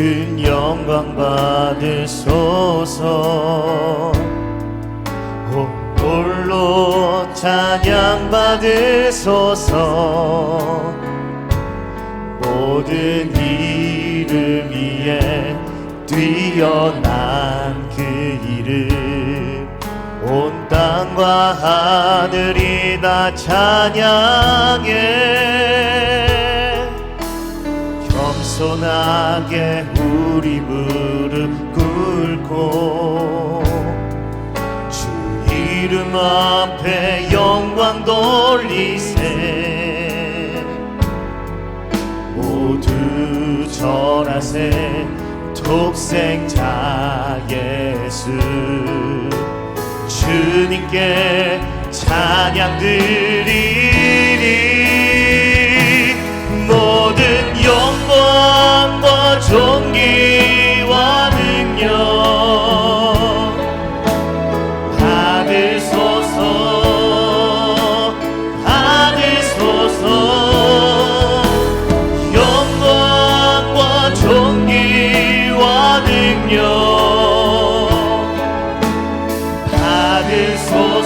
큰 영광 받으소서. 홀로 찬양 받으소서. 모든 이름 위에 뛰어난 그 이름. 온 땅과 하늘이 다 찬양해. 겸손하게 우리 무릎 꿇고 주 이름 앞에 영광 돌리세. 모두 전하세. 독생자 예수. 주님께 찬양 드리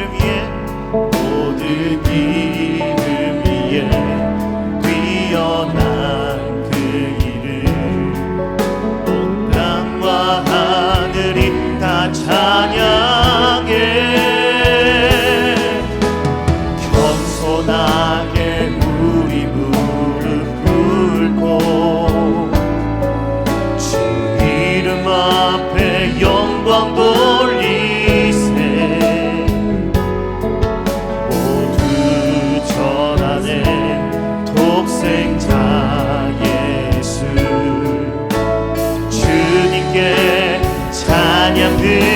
이름 위에 모든 이 찬양 드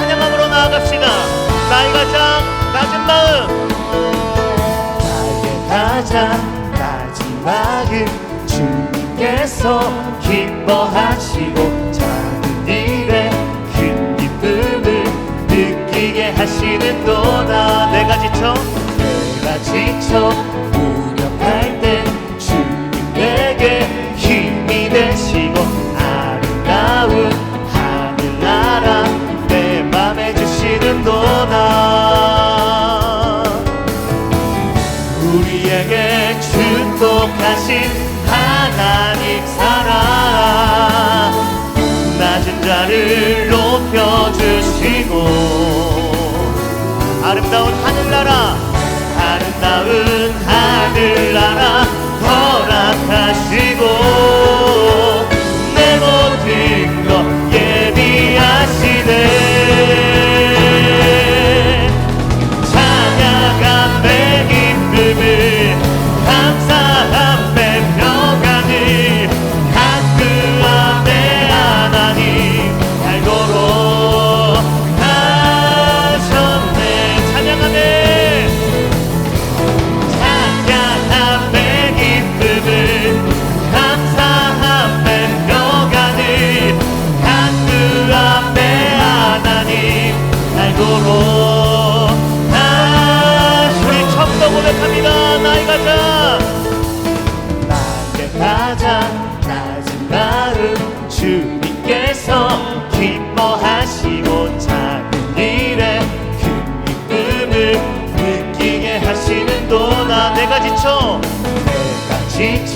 찬양함으로 나아갑시다. 나이가 장 낮은 마음. 나의 가장 마지막은 주님께서 기뻐하시고 작은 일에 큰 기쁨을 느끼게 하시는 도다 내가 지쳐 내가 지쳐 자를 높여주시고 아름다운 하늘나라 아름다운 하늘나라 허락하시고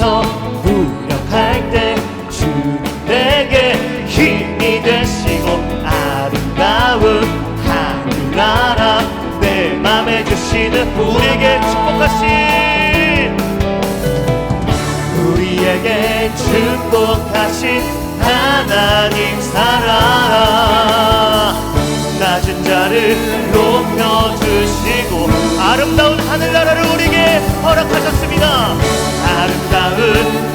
지쳐 무력할 때 주님 내게 힘이 되시고 아름다운 하늘나라 내 맘에 주시는 우리에게 축복하신 우리에게 축복하신 하나님 사랑 낮은 자를 높여주시고 아름다운 하늘나라를 우리에게 허락하셨습니다 아름다운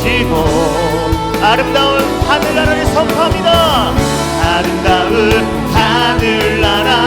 높여주시고 아름다운 하늘나라를 선포합니다. 아름다운 하늘나라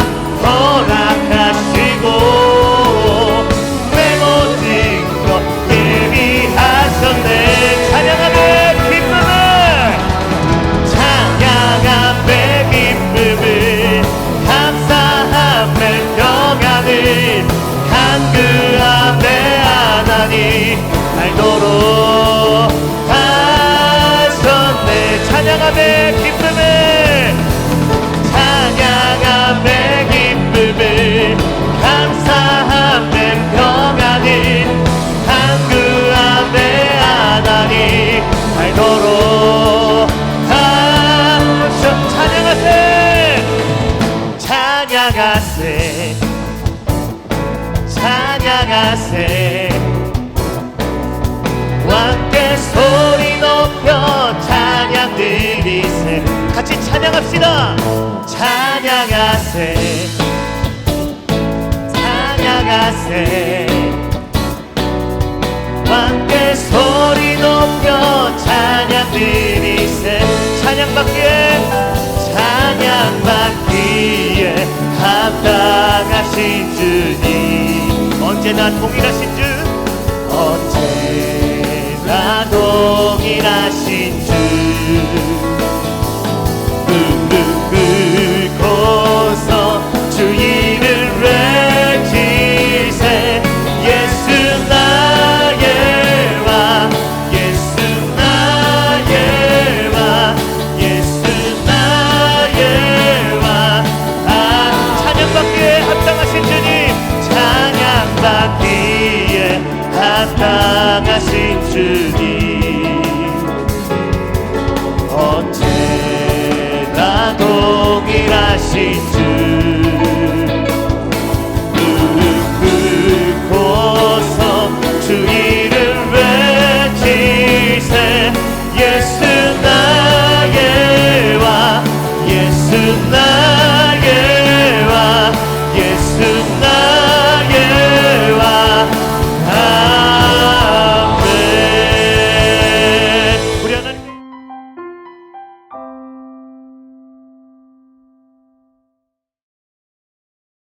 같이 찬양합시다. 찬양하세. 찬양하세. 왕께 소리 높여 찬양 드리세. 찬양받기에 찬양받기에 합당하신 주님. 언제나 동일하신 주 언제나 동일하신 주 주님 언제나 동일하신 주